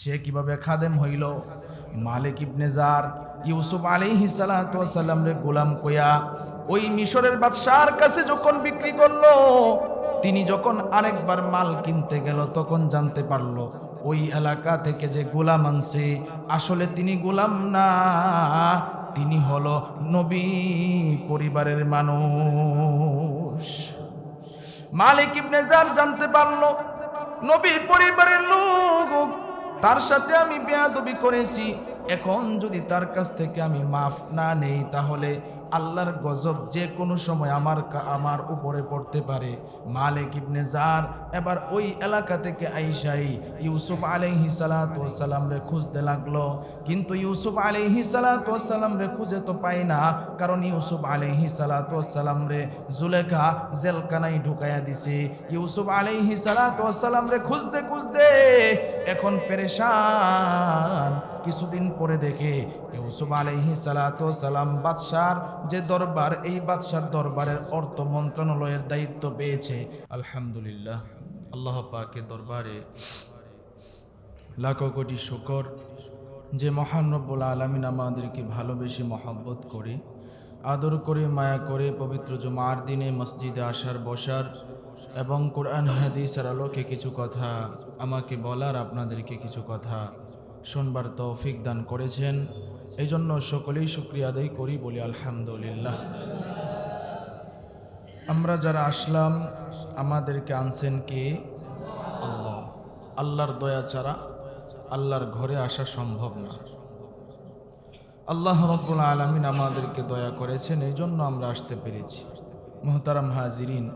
সে কীভাবে খাদেম হইল? মালিক ইবনে জার ইউসুফ আলাইহি সালাম রে গোলাম কইয়া, ওই মিশরের বাদশার কাছে যখন বিক্রি করল, তিনি যখন আরেকবার মাল কিনতে গেল, তখন জানতে পারল, ওই এলাকা থেকে যে গোলাম আনছে, আসলে তিনি গোলাম না, তিনি হলো নবী পরিবারের মানুষ। মালিক ইবনে জার জানতে পারল, নবী পরিবারের লোক তার সাথে আমি বেয়াদবি করেছি। এখন যদি তার কাছ থেকে আমি মাফ না নেই, তাহলে আল্লাহর গজব যে কোনো সময় আমার আমার উপরে পড়তে পারে। মালিক ইবনে জার এবার ওই এলাকা থেকে আইসাই ইউসুফ আলাইহি সালাম রে খুঁজতে লাগল। কিন্তু ইউসুফ আলাইহি সালাম রে খুঁজে তো পাই না, কারণ ইউসুফ আলাইহি সালাম রে জুলেখা জেলকানাই ঢুকাইয়া দিছে। ইউসুফ আলাইহি সালাম রে খুঁজতে খুঁজতে এখন পেরেশান কিছুদিন পরে দেখে ইউসুফ আলাইহি সালাম বাদশার যে দরবার, এই বাদশার দরবারের অর্থ মন্ত্রণালয়ের দায়িত্ব পেয়েছে। আলহামদুলিল্লাহ, আল্লাহ পাকের দরবারে লাখো কোটি শুকর। যে মহান রব্বুল আলমিন আমাদেরকে ভালোবেসে মহব্বত করে, আদর করে, মায়া করে পবিত্র জুমার দিনে মসজিদে আসার, বসার এবং কোরআন হাদিসের আলোকে কিছু কথা আমাকে বলার, আপনাদেরকে কিছু কথা শুনবার তৌফিক দান করেছেন। এই জন্য সকলেই শুক্রিয়া আদায় করি বলি আলহামদুলিল্লাহ। আমরা যারা আসলাম, আমাদেরকে আনছেন কে? আল্লাহ। আল্লাহর দয়া ছাড়া আল্লাহর ঘরে আসা সম্ভব না। আল্লাহ রব্বুল আলমিন আমাদেরকে দয়া করেছেন এই জন্য আমরা আসতে পেরেছি। মোহতারাম হাজিরিন,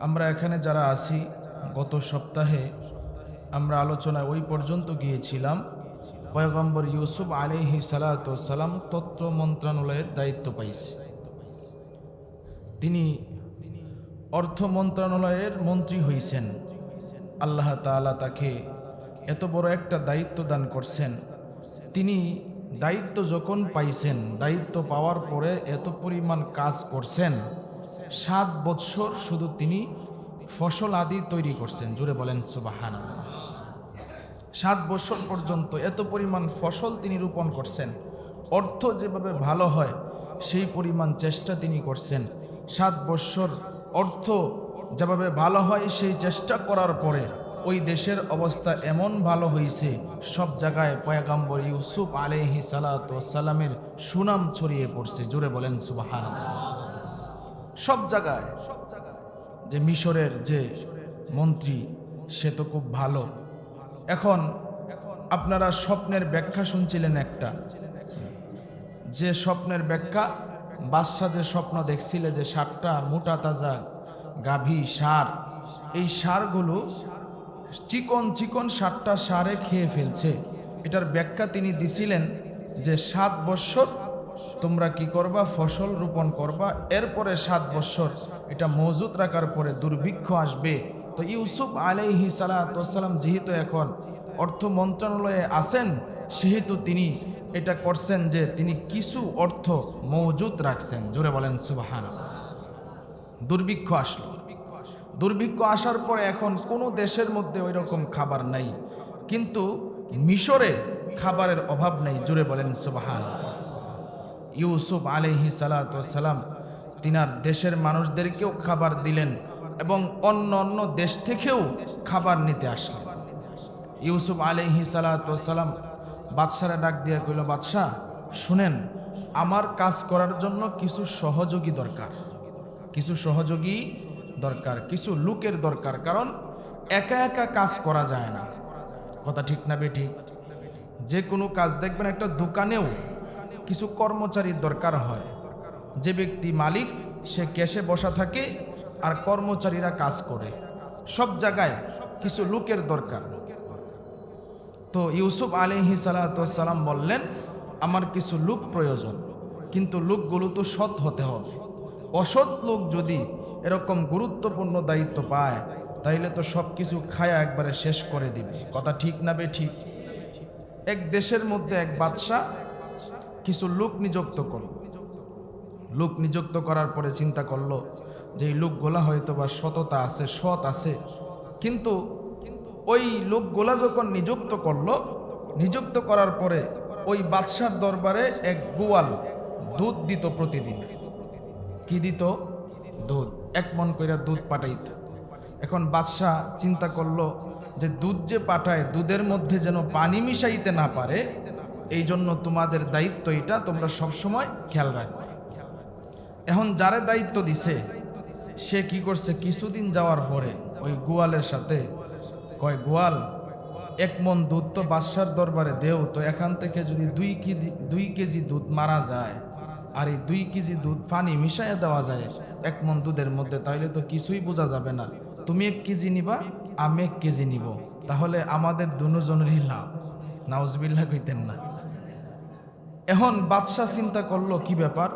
আমরা এখানে যারা আছি, গত সপ্তাহে আমরা আলোচনায় ওই পর্যন্ত গিয়েছিলাম। পয়গম্বর ইউসুফ আলিহি সালাম তত্ত্ব মন্ত্রণালয়ের দায়িত্ব পাইছে। তিনি অর্থ মন্ত্রণালয়ের মন্ত্রী হইছেন। আল্লাহ তাআলা তাকে এত বড় একটা দায়িত্ব দান করছেন। তিনি দায়িত্ব যখন পাইছেন, দায়িত্ব পাওয়ার পরে এত পরিমাণ কাজ করছেন, সাত বৎসর শুধু তিনি ফসল আদি তৈরি করছেন। জুড়ে বলেন সুবাহান সাত বছর পর্যন্ত এত পরিমাণ ফসল তিনি রোপণ করছেন। অর্থ যেভাবে ভালো হয়, সেই পরিমাণ চেষ্টা তিনি করছেন। সাত বছর অর্থ যেভাবে ভালো হয়, সেই চেষ্টা করার পরে ওই দেশের অবস্থা এমন ভালো হয়েছে সব জায়গায় পয়াগাম্বর ইউসুফ আলহি সালামের সুনাম ছড়িয়ে পড়ছে। জুড়ে বলেন সুবাহান সব জায়গায় যে মিশরের যে মন্ত্রী, সে তো খুব ভালো। এখন আপনারা স্বপ্নের ব্যাখ্যা শুনছিলেন একটা। যে স্বপ্নের ব্যাখ্যা বাদশা যে স্বপ্ন দেখছিলে যে সারটা মোটা তাজা গাভী সার, এই সারগুলো চিকন চিকন সারটা সারে খেয়ে ফেলছে। এটার ব্যাখ্যা তিনি দিছিলেন যে সাত বৎসর তোমরা কি করবা? ফসল রোপণ করবা। এরপরে সাত বৎসর এটা মজুত রাখার পরে দুর্ভিক্ষ আসবে। তো ইউসুফ আলাইহি সালাম যেহেতু এখন অর্থ মন্ত্রণালয়ে আছেন, সেহেতু তিনি এটা করছেন যে তিনি কিছু অর্থ মজুত রাখছেন। জোরে বলেন সুবাহান দুর্ভিক্ষ আসলো। দুর্ভিক্ষ আসার পরে এখন কোনো দেশের মধ্যে ওই রকম খাবার নাই, কিন্তু মিশরে খাবারের অভাব নেই জুড়ে বলেন সুবাহান ইউসুফ আলহি সালাম তিনার দেশের মানুষদেরকেও খাবার দিলেন এবং অন্য অন্য দেশ থেকেও খাবার নিতে আসলেন ইউসুফ আলহি সালাম বাদশারা ডাক দিয়ে কইল, বাদশাহ, শুনেন, আমার কাজ করার জন্য কিছু সহযোগী দরকার। কিছু সহযোগী দরকার, কিছু লোকের দরকার, কারণ একা একা কাজ করা যায় না। কথা ঠিক না বেঠিক যে কোনো কাজ দেখবেন একটা দোকানেও কিছু কর্মচারীর দরকার হয়। যে ব্যক্তি মালিক, সে ক্যাশে বসা থাকে আর কর্মচারীরা কাজ করে। সব জায়গায় কিছু লোকের দরকার। তো ইউসুফ আলহি সালাম বললেন, আমার কিছু লোক প্রয়োজন, কিন্তু লোকগুলো তো সৎ হতে হবে। অসৎ লোক যদি এরকম গুরুত্বপূর্ণ দায়িত্ব পায়, তাইলে তো সব কিছু খায়া একবারে শেষ করে দিবে। কথা ঠিক না বে ঠিক? এক দেশের মধ্যে এক বাদশাহ কিছু লোক নিযুক্ত করল। লোক নিযুক্ত করার পরে চিন্তা করল যে লোকগুলা হয়তো বা সততা আছে, সৎ আছে, কিন্তু ওই লোকগুলা যখন নিযুক্ত করল, নিযুক্ত করার পরে ওই বাদশার দরবারে এক গোয়াল দুধ দিত প্রতিদিন। কি দিত? দুধ। এক মন কইরা দুধ পাঠাইত। এখন বাদশাহ চিন্তা করল যে দুধ যে পাঠায়, দুধের মধ্যে যেন পানি মিশাইতে না পারে, এই জন্য তোমাদের দায়িত্ব এটা তোমরা সবসময় খেয়াল রাখবে। এখন যারে দায়িত্ব দিছে সে কি করছে? কিছুদিন যাওয়ার পরে ওই গোয়ালের সাথে কয়, গোয়াল, এক মন দুধ তো বাদশার দরবারে দেও, তো এখান থেকে যদি দুই কেজি দুই কেজি দুধ মারা যায় আর এই দুই কেজি দুধ পানি মিশাইয়া দেওয়া যায় এক মন দুধের মধ্যে, তাহলে তো কিছুই বোঝা যাবে না। তুমি এক কেজি নিবা, আমি এক কেজি নিব। তাহলে আমাদের দুজনেরই লাভ। নাউজবিল্লা কইতেন না। এখন বাদশাহ চিন্তা করল, কি ব্যাপার?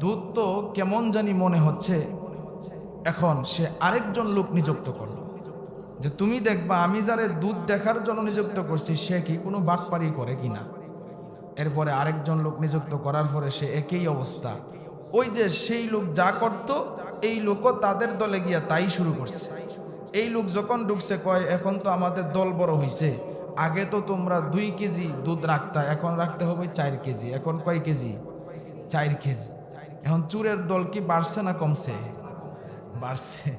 দুধ তো কেমন জানি মনে হচ্ছে এখন সে আরেকজন লোক নিযুক্ত করল। যে তুমি দেখবা আমি যারে দুধ দেখার জন্য নিযুক্ত করছি, সে কি কোনো বাটপারি করে কিনা এরপরে আরেকজন লোক নিযুক্ত করার পরে সে একই অবস্থা। ওই যে সেই লোক যা করত, এই লোকও তাদের দলে গিয়া তাই শুরু করছে। এই লোক যখন ঢুকছে, কয়, এখন তো আমাদের দল বড় হইছে। আগে তো তোমরা দুই কেজি দুধ রাখতা, এখন রাখতে হবে চার কেজি, এখন কয় কেজি? চার কেজি। এখন চুরের দল কি বাড়ছে না কমছে? বাড়ছে।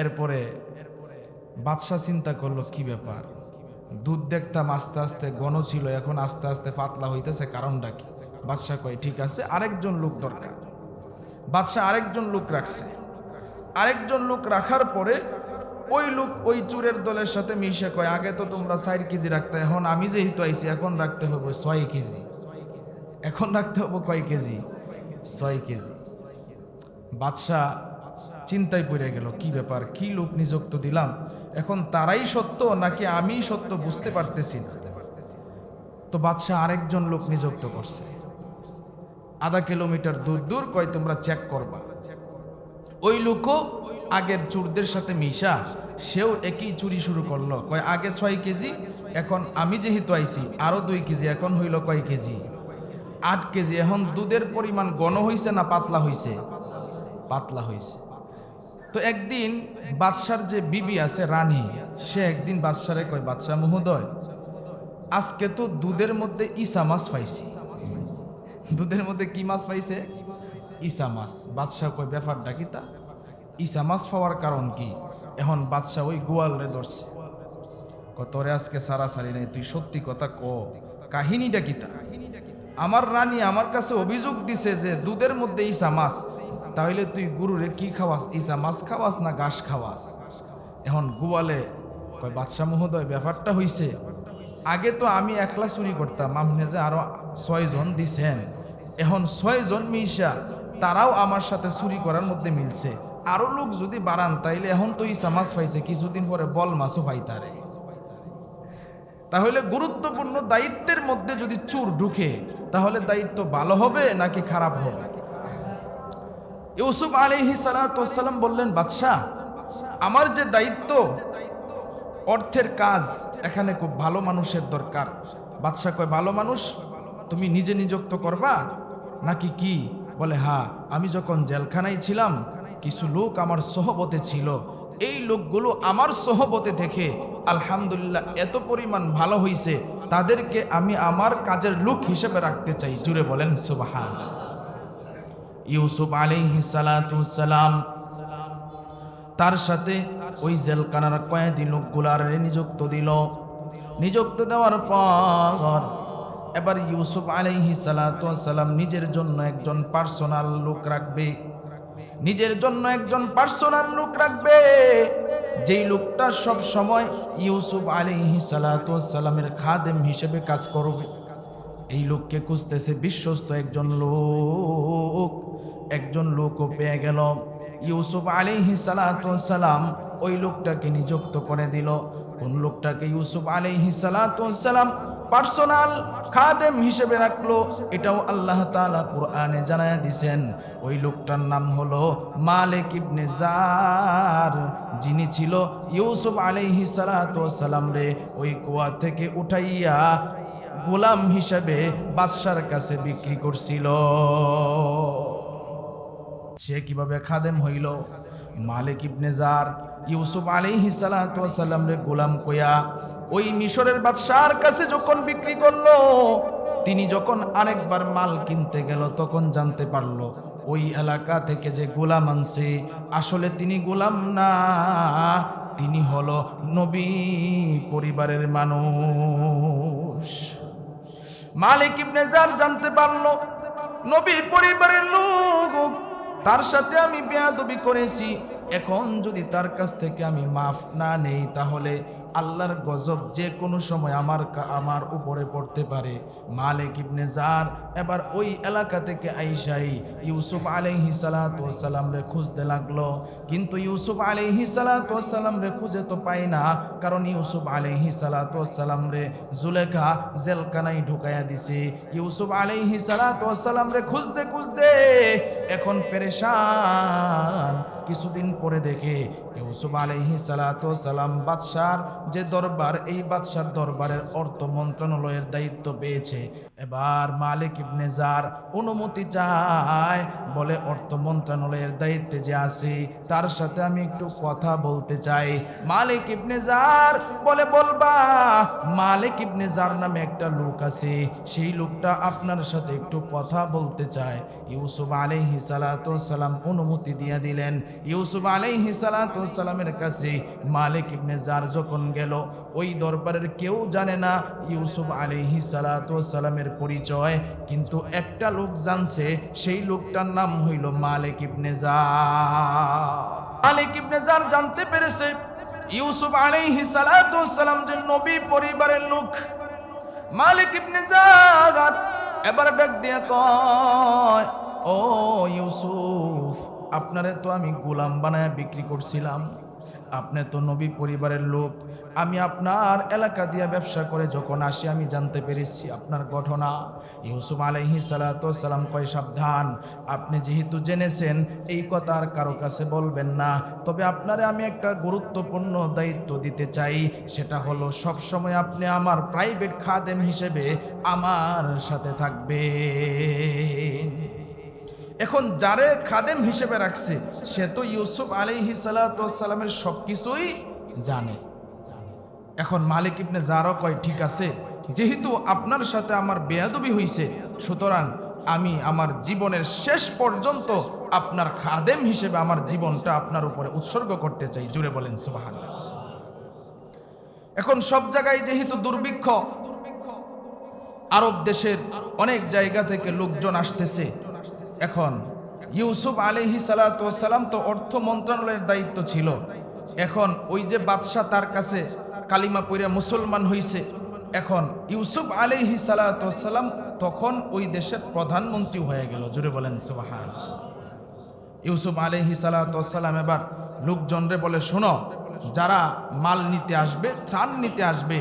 এরপরে বাদশাহ চিন্তা করল, কি ব্যাপার? দুধ দেখতাম আস্তে আস্তে গণ ছিল, এখন আস্তে আস্তে পাতলা হইতেছে, কারণটা কি? বাদশাহ কয়, ঠিক আছে, আরেকজন লোক দরকার। বাদশাহ আরেকজন লোক রাখছে। আরেকজন লোক রাখার পরে ওই লোক ওই চুরের দলের সাথে মিশে কয়, আগে তো তোমরা চার কেজি রাখতে, এখন আমি যেহেতু আইছি, এখন রাখতে হবে ছয় কেজি। এখন রাখতে হবে কয় কেজি? ছয় কেজি। বাদশাহ চিন্তায় পড়ে গেল, কি ব্যাপার? কি লোক নিযুক্ত দিলাম? এখন তারাই সত্য নাকি আমি সত্য বুঝতে পারতেছি না? তো বাদশাহ আরেকজন লোক নিযুক্ত করছে। আধা কিলোমিটার দূর দূর কয় তোমরা চেক করবা। ওই লোকও আগের চুরদের সাথে মিশা, সেও একই চুরি শুরু করল। কয়, আগে ছয় কেজি, এখন আমি যেহেতু আইছি, আরও দুই কেজি, এখন হইল কয় কেজি? আট কেজি, এখন দুধের পরিমাণ গণ হইছে না পাতলা হইছে? পাতলা হইছে তো একদিন বাদশার যে বিবি আছে, রানী, সে একদিন বাদশারে কয়, বাদশাহ মহোদয়, আজকে তো দুধের মধ্যে ইসা মাছ পাইছি। দুধের মধ্যে কি মাছ পাইছে? ইসা মাছ। বাদশাহ কয় ব্যাপার কি তা? ইসা মাছ পাওয়ার কারণ কি? এখন বাদশাহ ওই গোয়াল রে ধরছে কতরে আজকে সারা সারি নাই, তুই সত্যি কথা ক। কাহিনীটা কি তা? আমার রানী আমার কাছে অভিযোগ দিছে যে দুধের মধ্যে ইসা মাছ তাহলে তুই গুরুরে কি খাওয়াস? ইসা মাছ খাওয়াস না ঘাস খাওয়াস? এখন গোয়ালে, কয় বাদশাহ মহোদয়, ব্যাপারটা হইছে, আগে তো আমি একলা চুরি করতাম আপনি যে আরও ছয়জন দিছেন। এখন ছয়জন মিশা, তারাও আমার সাথে চুরি করার মধ্যে মিলছে। আরও লোক যদি বাড়ান, তাইলে এখন তো ইসা মাছ পাইছে, কিছুদিন পরে বল মাছও পাই পাইতারে। তাহলে গুরুত্বপূর্ণ দায়িত্বের মধ্যে যদি চুর ঢুকে, তাহলে দায়িত্ব ভালো হবে নাকি খারাপ হবে? ইউসুফ আলিহি সালাম বললেন, বাদশাহ, আমার যে দায়িত্ব, অর্থের কাজ এখানে খুব ভালো মানুষের দরকার। বাদশাহ কয়, ভালো মানুষ? তুমি নিজে নিযুক্ত করবা? নাকি কি? বলে হ্যাঁ আমি যখন জেলখানায় ছিলাম, কিছু লোক আমার সহবতে ছিল। এই লোকগুলো আমার সহবতে থেকে, আলহামদুলিল্লাহ, এত পরিমাণ ভালো হইছে, তাদেরকে আমি আমার কাজের লোক হিসেবে রাখতে চাই। জুড়ে বলেন সুবাহান ইউসুফ আলাইহি সালাম। তার সাথে ওই জেলখানার কয়েদি লোকগুলার নিযুক্ত দিল। নিযুক্ত দেওয়ার পর এবার ইউসুফ আলাইহি সালাম নিজের জন্য একজন পার্সোনাল লোক রাখবে। নিজের জন্য একজন পার্সোনাল লোক রাখবে। যেই লোকটা সব সময় ইউসুফ আলাইহি সালামের খাদেম হিসেবে কাজ করবে। এই লোককে খুঁজতেছে বিশ্বস্ত একজন লোক। একজন লোকও পেয়ে গেল। ইউসুফ আলিহি সালাম ওই লোকটাকে নিযুক্ত করে দিল। কোন লোকটাকে ইউসুফ আলিহি সালাম পার্সোনাল খাদেম হিসেবে রাখল, এটাও আল্লাহ তাআলা কোরআনে জানায় দিছেন। ওই লোকটার নাম হলো মালিক ইবনে জার যিনি ছিল ইউসুফ আলাইহি সালাম রে। ওই কুয়া থেকে উঠাইয়া গোলাম হিসাবে বাদশার কাছে বিক্রি করছিল। সে কীভাবে খাদেম হইল? মালিক ইবনে জার ইউসুফ সালাম রে গোলাম কইয়া, ওই মিশরের বাদশার কাছে যখন বিক্রি করল, তিনি যখন আরেকবার মাল কিনতে গেল, তখন জানতে পারল, ওই এলাকা থেকে যে গোলাম আনছে, আসলে তিনি গোলাম না, তিনি হলো নবী পরিবারের মানুষ। মালিক ইবনে জার জানতে পারল। নবী পরিবারের লোক, তার সাথে আমি বেয়াদবি করেছি। এখন যদি তার কাছ থেকে আমি মাফ না নেই, তাহলে আল্লাহর গজব যে কোনো সময় আমার আমার উপরে পড়তে পারে। মালিক ইবনে জার এবার ওই এলাকা থেকে আইসাই ইউসুফ আলাইহি সালাম রে খুঁজতে লাগল। কিন্তু ইউসুফ আলাইহি সালাম রে খুঁজে তো পাই না, কারণ ইউসুফ আলাইহি সালাম রে জুলেখা জেলকানাই ঢুকাইয়া দিছে। ইউসুফ আলাইহি সালাম রে খুঁজতে খুঁজতে এখন পেরেশান কিছুদিন পরে দেখে ইউসুফ আলাইহি সালাম বাদশার যে দরবার, এই বাদশার দরবারের অর্থ মন্ত্রণালয়ের দায়িত্ব পেয়েছে। এবার মালিক ইবনে যার অনুমতি চায়, বলে অর্থ মন্ত্রণালয়ের দায়িত্বে যে আছে, তার সাথে আমি একটু কথা বলতে চাই। মালিক ইবনে যার বলে, বলবা, মালিক ইবনে জার নামে একটা লোক আছে, সেই লোকটা আপনার সাথে একটু কথা বলতে চায়। ইউসুফ আলাইহি সালাম অনুমতি দিয়ে দিলেন। ইউসুফ আলাইহি সালামের কাছে মালিক ইবনে জার যখন গেল, ওই দরবারের কেউ জানে না ইউসুফ আলাইহি সালামের পরিচয়, কিন্তু একটা লোক জানছে, সেই লোকটার নাম হইল মালিক ইবনে জার। মালিক ইবনে জার জানতে পেরেছে, ইউসুফ আলাইহি সালাম যে নবী পরিবারের লোক। মালিক ইবনে জাগাত এবার ডাক দিয়ে কয়, ও ইউসুফ আপনারে তো আমি গোলাম বানায় বিক্রি করছিলাম। আপনি তো নবী পরিবারের লোক। আমি আপনার এলাকা দিয়া ব্যবসা করে যখন আসি, আমি জানতে পেরেছি আপনার ঘটনা। ইউসুফ আলাইহি সালাম কয়, সাবধান, আপনি যেহেতু জেনেছেন, এই কথা আর কারও কাছে বলবেন না। তবে আপনারে আমি একটা গুরুত্বপূর্ণ দায়িত্ব দিতে চাই। সেটা হলো সব সময় আপনি আমার প্রাইভেট খাদেম হিসেবে আমার সাথে থাকবেন। এখন যারে খাদেম হিসেবে রাখছে, সে তো ইউসুফ আলাইহি সালামের সব কিছুই জানে। এখন মালিক ইবনে যারও কয়, ঠিক আছে, যেহেতু আপনার সাথে আমার বেয়াদবি হইছে, সুতরাং আমি আমার জীবনের শেষ পর্যন্ত আপনার খাদেম হিসেবে আমার জীবনটা আপনার উপরে উৎসর্গ করতে চাই। জুড়ে বলেন সুবাহান এখন সব জায়গায় যেহেতু দুর্ভিক্ষ, আরব দেশের অনেক জায়গা থেকে লোকজন আসতেছে এখন ইউসুফ আলিহি সালাম তো অর্থ মন্ত্রণালয়ের দায়িত্ব ছিল। এখন ওই যে বাদশাহ তার কাছে কালিমা পইরা মুসলমান হইছে। এখন ইউসুফ আলিহি সালাম তখন ওই দেশের প্রধানমন্ত্রী হয়ে গেল। জুড়ে বলেন, সুবাহান। ইউসুফ আলহি সালাম এবার লোকজনরে বলে, শোনো, যারা মাল নিতে আসবে, ত্রাণ নিতে আসবে,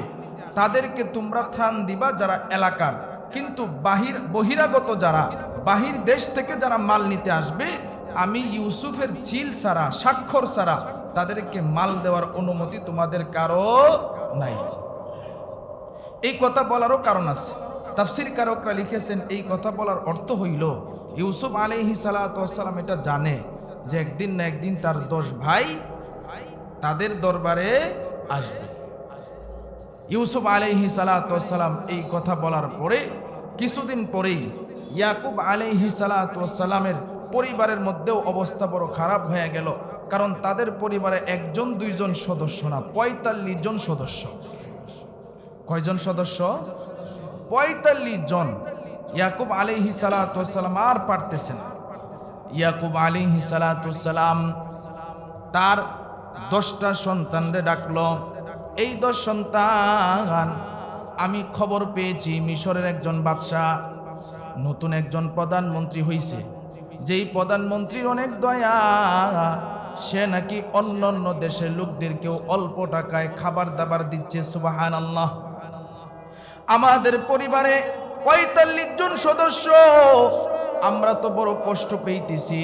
তাদেরকে তোমরা ত্রাণ দিবা যারা এলাকার কিন্তু বাহির বহিরাগত যারা, বাহির দেশ থেকে যারা মাল নিতে আসবে, আমি ইউসুফের চিল সারা, স্বাক্ষর সারা তাদেরকে মাল দেওয়ার অনুমতি তোমাদের কারও নাই। এই কথা বলারও কারণ আছে। তাফসির কারকরা লিখেছেন, এই কথা বলার অর্থ হইল, ইউসুফ আলহি সালাম এটা জানে যে একদিন না একদিন তার দশ ভাই তাদের দরবারে আসবে। ইউসুফ আলহি সালাম এই কথা বলার পরে কিছুদিন পরেই ইয়াকুব আলহি সালামের পরিবারের মধ্যেও অবস্থা বড় খারাপ হয়ে গেল। কারণ তাদের পরিবারে একজন, দুইজন সদস্য না, পঁয়তাল্লিশ জন সদস্য। কয়জন সদস্য? পঁয়তাল্লিশ জন। ইয়াকুব আলিহি সালাম আর পারতেছেন ইয়াকুব আলিহি সালাম তার দশটা সন্তানরে ডাকলো। এই দশ সন্তান, আমি খবর পেয়েছি মিশরের একজন বাদশাহ, নতুন একজন প্রধানমন্ত্রী হইছে। যেই প্রধানমন্ত্রীর অনেক দয়া, সে নাকি অন্য অন্য দেশের লোকদেরকেও অল্প টাকায় খাবার দাবার দিচ্ছে সুবাহান আল্লাহ আমাদের পরিবারে পঁয়তাল্লিশ জন সদস্য, আমরা তো বড় কষ্ট পেইতেছি।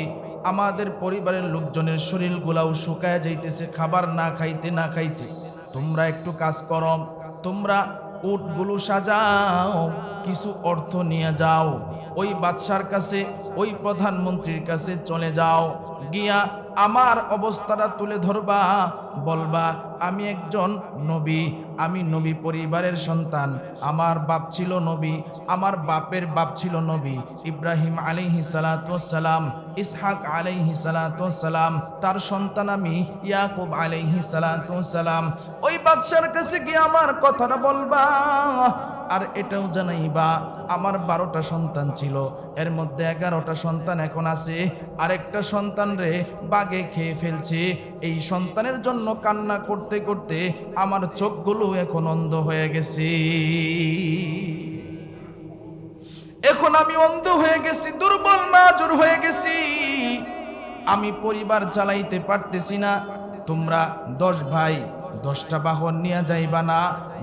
আমাদের পরিবারের লোকজনের শরীরগুলাও শুকায় যাইতেছে, খাবার না খাইতে না খাইতে। তোমরা একটু কাজ করো। তোমরা উটগুলো সাজাও, কিছু অর্থ নিয়ে যাও। ওই বাদশার কাছে, ওই প্রধানমন্ত্রীর কাছে চলে যাও। গিয়া আমার অবস্থাটা তুলে ধরবা, বলবা, আমি একজন নবী, আমি নবী পরিবারের সন্তান, আমার বাপ ছিল নবী, আমার বাপের বাপ ছিল নবী, ইব্রাহিম আলাইহি সালাম ইসহাক আলাইহি সালাম তার সন্তান আমি ইয়াকুব আলাইহি সালাম ওই বাদশার কাছে গিয়ে আমার কথাটা বলবা আর এটাও জানাইবা, আমার বারোটা সন্তান ছিল। এর মধ্যে এগারোটা সন্তান এখন আছে, আরেকটা সন্তান রে বাগে খেয়ে ফেলছে। এই সন্তানের জন্য কান্না করতে করতে আমার চোখগুলো এখন অন্ধ হয়ে গেছে। এখন আমি অন্ধ হয়ে গেছি, দুর্বল মাজুর হয়ে গেছি। আমি পরিবার চালাইতে পারতেছি না। তোমরা দশ ভাই দশটা বাহন নিয়ে যাইবা না,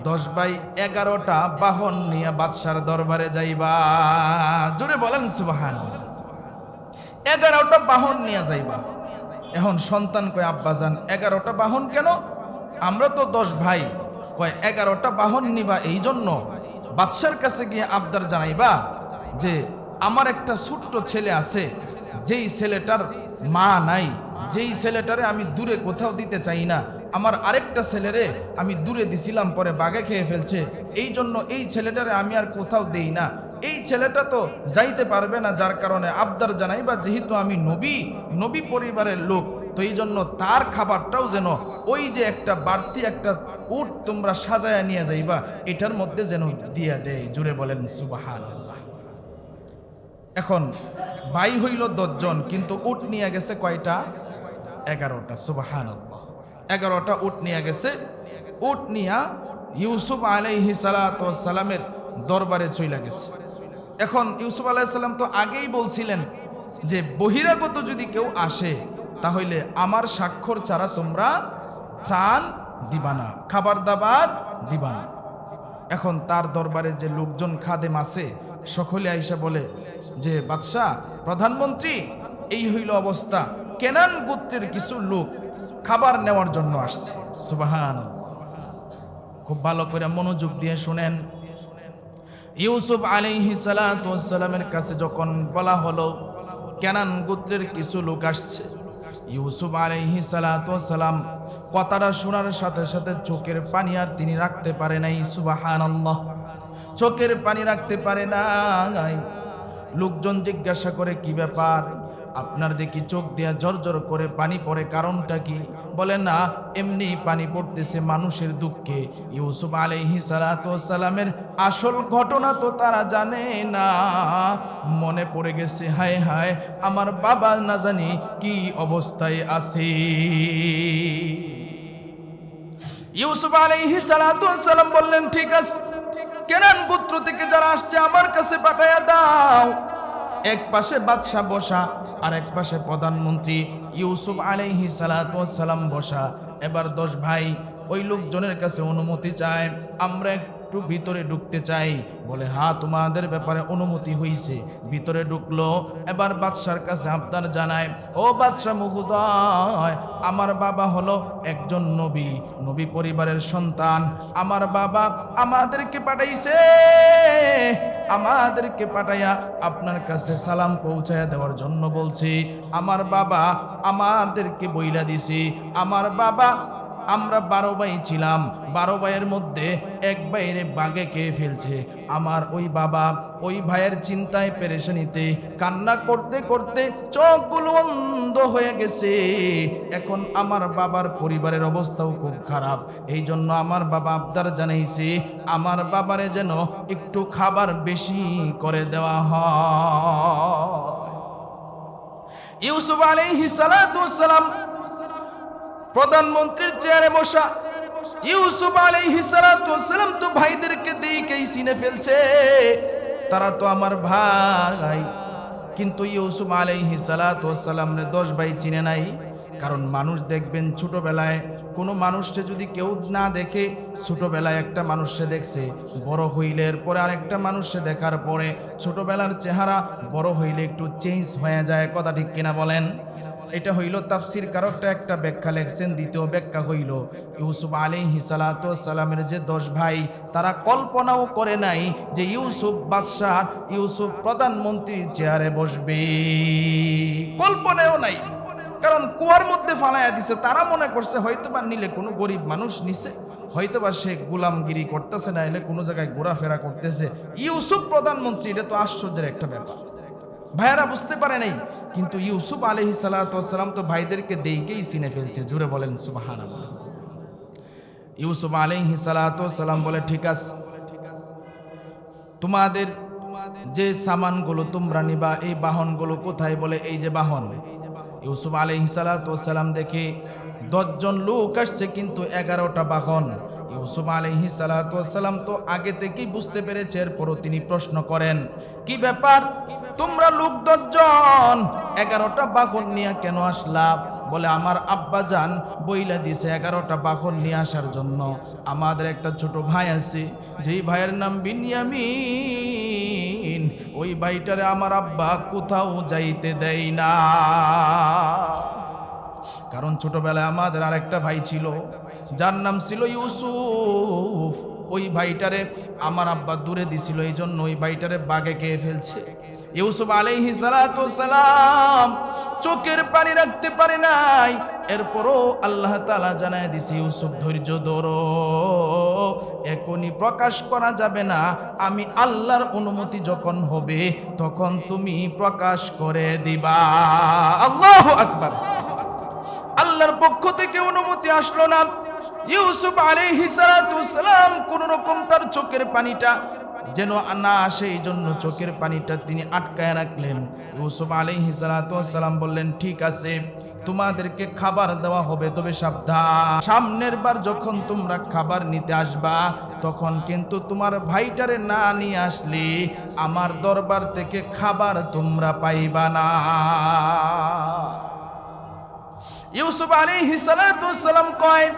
দশ ভাই এগারোটা বাহন নিয়ে বাদশার দরবারে যাইবা। জোরে বলেন সুবাহান এগারোটা বাহন নিয়ে যাইবা। এখন সন্তান কয়, আব্বা যান এগারোটা বাহন কেন? আমরা তো দশ ভাই। কয়, এগারোটা বাহন নিবা এই জন্য বাদশার কাছে গিয়ে আবদার জানাইবা যে, আমার একটা ছোট্ট ছেলে আছে, যেই ছেলেটার মা নাই, যেই ছেলেটারে আমি দূরে কোথাও দিতে চাই না। আমার আরেকটা ছেলেরে আমি দূরে দিছিলাম, পরে বাগে খেয়ে ফেলছে। এই জন্য এই ছেলেটারে আমি আর কোথাও দেই না। এই ছেলেটা তো যাইতে পারবে না, যার কারণে আবদার জানাই বা যেহেতু আমি নবী নবী পরিবারের লোক, তো এই জন্য তার খাবারটাও যেন ওই যে একটা বাড়তি একটা উট তোমরা সাজায়া নিয়ে যাইবা, এটার মধ্যে যেন দিয়া দেয়। জুড়ে বলেন সুবাহান এখন, বাই হইল দশজন, কিন্তু উট নিয়ে গেছে কয়টা? এগারোটা সুবাহান এগারোটা উট নিয়ে গেছে। উট নিয়া ইউসুফ আলাইহি সালামের দরবারে চইলা গেছে। এখন ইউসুফ আলাইসাল্লাম তো আগেই বলছিলেন যে, বহিরাগত যদি কেউ আসে, তাহলে আমার স্বাক্ষর ছাড়া তোমরা ত্রাণ দিবানা খাবার দাবার দিবানা এখন তার দরবারে যে লোকজন খাদেম আছে, সকলে আইসা বলে যে, বাদশাহ, প্রধানমন্ত্রী, এই হইল অবস্থা। কেনান গোত্রের কিছু লোক খাবার নেওয়ার জন্য আসছে। সুবাহান খুব ভালো করে মনোযোগ দিয়ে শুনেন। ইউসুফ আলাইহি সালামের কাছে যখন বলা হলো, কেনান গোত্রের কিছু লোক আসছে? ইউসুফ আলাইহি সালাম কথাটা শোনার সাথে সাথে চোখের পানি আর তিনি রাখতে পারে নাই। সুবাহান চোখের পানি রাখতে পারে নাই। লোকজন জিজ্ঞাসা করে, কি ব্যাপার? আপনার দেখি চোখ দিয়া জর্জর করে পানি পড়ে, কারণটা কি? বলে, না, এমনি পানি পড়তেছে মানুষের দুঃখে। ইউসুফ আলাইহি সালামের আসল ঘটনা তো তারা জানে না। মনে পড়ে গেছে, হায় হায়, আমার বাবা না জানি কি অবস্থায় আছে। ইউসুফ আলাইহি সালাম বললেন, ঠিক আছে কেনান গোত্র থেকে যারা আসছে আমার কাছে পাঠাইয়া দাও। এক পাশে বাদশাহ বসা, আর এক পাশে প্রধানমন্ত্রী ইউসুফ আলাইহি সালাম বসা। এবার দশ ভাই ওই লোকজনের কাছে অনুমতি চায়, আমরা একটু ভিতরে ঢুকতে চাই। বলে হ্যাঁ তোমাদের ব্যাপারে অনুমতি হইছে। ভিতরে ঢুকলো। এবার বাদশার কাছে আবদার জানায়, ও বাদশাহ মহুদয়, আমার বাবা হলো একজন নবী নবী পরিবারের সন্তান। আমার বাবা আমাদেরকে পাঠাইছে। আমাদেরকে পাঠাইয়া আপনার কাছে সালাম পৌঁছায় দেওয়ার জন্য বলছি, আমার বাবা আমাদেরকে বইলা দিছি। আমার বাবা আমরা বারো ভাই ছিলাম। বারো ভাইয়ের মধ্যে এক ভাইয়ের বাগে খেয়ে ফেলছে। আমার ওই বাবা ওই ভাইয়ের চিন্তায় পেরেশানিতে কান্না করতে করতে চোখগুলো অন্ধ হয়ে গেছে। এখন আমার বাবার পরিবারের অবস্থাও খুব খারাপ। এই জন্য আমার বাবা আবদার জানাইছে, আমার বাবারে যেন একটু খাবার বেশি করে দেওয়া হয়। ইউসুফ আলাইহিস সালাম প্রধানমন্ত্রীর চেয়ারে বসা ইউসুফ আলাইহিসালাম তো ভাইদেরকে দিকেই চিনে ফেলছে। তারা তো আমার ভাই। কিন্তু ইউসুফ আলাইহি সালাম রে দশ ভাই চিনে নাই। কারণ মানুষ দেখবেন ছোটবেলায় কোনো মানুষকে যদি কেউ না দেখে, ছোটবেলায় একটা মানুষকে দেখছে, বড় হইলে পরে আরেকটা মানুষকে দেখার পরে ছোটবেলার চেহারা বড় হইলে একটু চেঞ্জ হয়ে যায়। কথা ঠিক কিনা বলেন? এটা হইল তাফসির কারকটা, একটা ব্যাখ্যা লেখছেন, দ্বিতীয় ব্যাখ্যা হইল। ইউসুফ আলী সালামের যে দশ ভাই, তারা কল্পনাও করে নাই যে ইউসুফ বাদশাহ, ইউসুফ প্রধানমন্ত্রীর চেয়ারে বসবে। কল্পনাও নাই। কারণ কুয়ার মধ্যে ফালাইয়া দিছে, তারা মনে করছে হয়তো বা নিলে কোনো গরিব মানুষ নিছে হয়তো বা সে গোলামগিরি করতেছে না এলে কোনো জায়গায় ঘোরাফেরা করতেছে। ইউসুফ প্রধানমন্ত্রী, এটা তো আশ্চর্যের একটা ব্যাপার। ভাইয়ারা বুঝতে পারে নাই, কিন্তু ইউসুফ আলহি সালাম তো ভাইদেরকে দেইকেই চিনে ফেলছে, জুড়ে বলেন সুবাহান ইউসুফ আলহি সালাম বলে, ঠিক আছে। তোমাদের যে সামানগুলো তোমরা নিবা, এই বাহনগুলো কোথায়? বলে, এই যে বাহন। ইউসুফ আলহি সালাম দেখে দশজন লোক আসছে, কিন্তু এগারোটা বাহন ইউসুফ আলহি সালাম তো আগে থেকেই বুঝতে পেরেছে, এরপরও তিনি প্রশ্ন করেন, কি ব্যাপার? তোমরা লোক দশজন, এগারোটা বাহন নিয়ে কেন আসলা? বলে, আমার আব্বা যান বইলা দিছে এগারোটা বাহন নিয়ে আসার জন্য। আমাদের একটা ছোট ভাই আছে, যেই ভাইয়ের নাম বিনিয়ামিন। ওই ভাইটারে আমার আব্বা কোথাও যাইতে দেয় না। কারণ ছোটবেলায় আমাদের আরেকটা ভাই ছিল যার নাম ছিল ইউসুফ। ওই ভাইটারে আমার আব্বা দূরে দিছিল এই জন্য ওই ভাইটারে বাগে খেয়ে ফেলছে। ইউসুফ আলাইহি সালাম চোখের পানি রাখতে পারে নাই, এরপরও আল্লাহ তালা জানায় দিছে, ইউসুফ ধৈর্য ধরো, এখনই প্রকাশ করা যাবে না, আমি আল্লাহর অনুমতি যখন হবে, তখন তুমি প্রকাশ করে দিবা। আল্লাহ আকবার। আল্লাহর পক্ষ থেকে অনুমতি আসলো না ইউসুফ সালাম কোন রকম তার চোখের পানিটা যেন না আসে, এই জন্য চোখের পানিটা তিনি আটকায় রাখলেন। ইউসুফ আলাইহি সালাম বললেন, ঠিক আছে, তোমাদেরকে খাবার দেওয়া হবে, তবে সাবধান। সামনের বার যখন তোমরা খাবার নিতে আসবা, তখন কিন্তু তোমার ভাইটারে না নিয়ে আসলে আমার দরবার থেকে খাবার তোমরা পাইবা না। ইউসুফ আলী হিসালাম কয়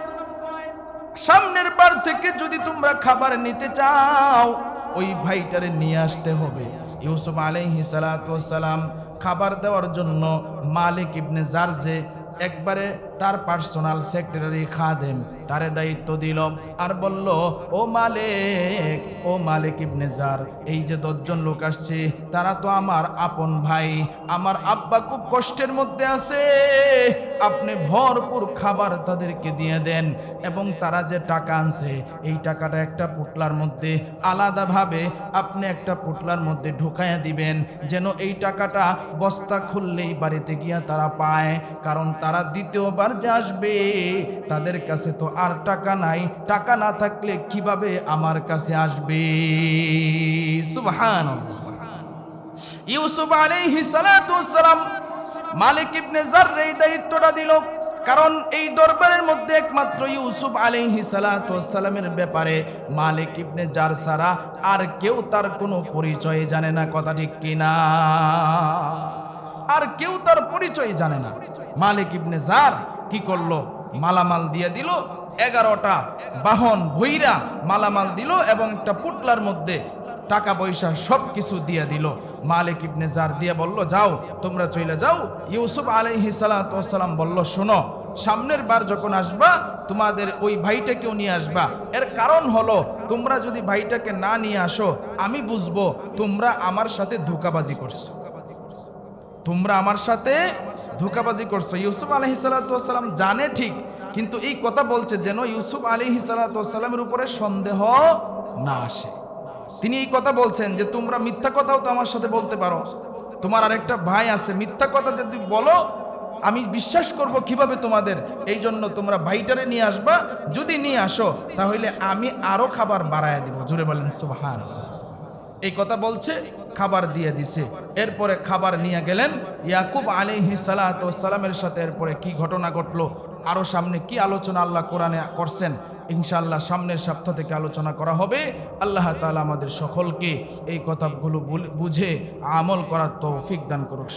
সামনের বার থেকে যদি তোমরা খাবার নিতে চাও, ওই ভাইটারে নিয়ে আসতে হবে। ইউসুফ আলহি সালাম খাবার দেওয়ার জন্য মালিক ইবনে জারজে একবারে তার পার্সোনাল সেক্রেটারি খাদেম, তারে দায়িত্ব দিল আর বলল, ও মালিক ও মালিক ইবনে জার এই যে দশজন লোক আসছে, তারা তো আমার আপন ভাই, আমার আব্বা খুব কষ্টের মধ্যে আছে। আপনি ভরপুর খাবার তাদেরকে দিয়ে দেন এবং তারা যে টাকা আনছে, এই টাকাটা একটা পুটলার মধ্যে আলাদাভাবে আপনি একটা পুটলার মধ্যে ঢুকাইয়া দিবেন, যেন এই টাকাটা বস্তা খুললেই বাড়িতে গিয়া তারা পায়, কারণ তারা দ্বিতীয়বার যে আসবে, তাদের কাছে তো আর টাকা নাই। টাকা না থাকলে কীভাবে আমার কাছে আসবে? সুবহান ইউসুফ আলাইহিস সালাতু সালাম মালিক ইবনে জার এই দায়িত্বটা দিল। কারণ এই দরবারের মধ্যে একমাত্র ইউসুফ আলাইহি সালামের ব্যাপারে মালিক ইবনে জার সারা আর কেউ তার কোনো পরিচয় জানে না, কথা ঠিক কিনা আর কেউ তার পরিচয় জানে না। মালিক ইবনে জার কি করল? মালামাল দিয়ে দিল। এগারোটা বাহন ভৈরা মালামাল দিল এবং একটা পুটলার মধ্যে টাকা পয়সা সব কিছু দিয়ে দিল। মালিক ইবনে জার দিয়ে বলল, যাও, তোমরা চলে যাও। ইউসুফ আলাইহি সালাম বলল, শোনো, সামনের বার যখন আসবা, তোমাদের ওই ভাইটাকেও নিয়ে আসবা। এর কারণ হলো, তোমরা যদি ভাইটাকে না নিয়ে আসো, আমি বুঝব তোমরা আমার সাথে ধোকাবাজি করছ। তোমরা আমার সাথে ধোকাবাজি করছ। ইউসুফ আলহি সালাতাম জানে ঠিক, কিন্তু এই কথা বলছে যেন ইউসুফ আলহি সালাতামের উপরে সন্দেহ না আসে। তিনি এই কথা বলছেন যে, তোমরা মিথ্যা কথাও তো আমার সাথে বলতে পারো। তোমার আরেকটা ভাই আছে, মিথ্যা কথা যদি বলো, আমি বিশ্বাস করব কীভাবে তোমাদের? এই জন্য তোমরা ভাইটারে নিয়ে আসবা, যদি নিয়ে আসো, তাহলে আমি আরও খাবার বাড়ায় দিব। জুড়ে বলেন সুবহান এই কথা বলছে খাবার দিয়ে দিছে। এরপরে খাবার নিয়ে গেলেন। ইয়াকুব আলিহি সালাতামের সাথে এরপরে কি ঘটনা ঘটলো? আরও সামনে কি আলোচনা আল্লাহ কোরআনে করছেন? ইনশাআল্লাহ সামনের সপ্তাহ থেকে আলোচনা করা হবে। আল্লাহ তালা আমাদের সকলকে এই কথাগুলো বুঝে আমল করার তৌফিক দান করুক।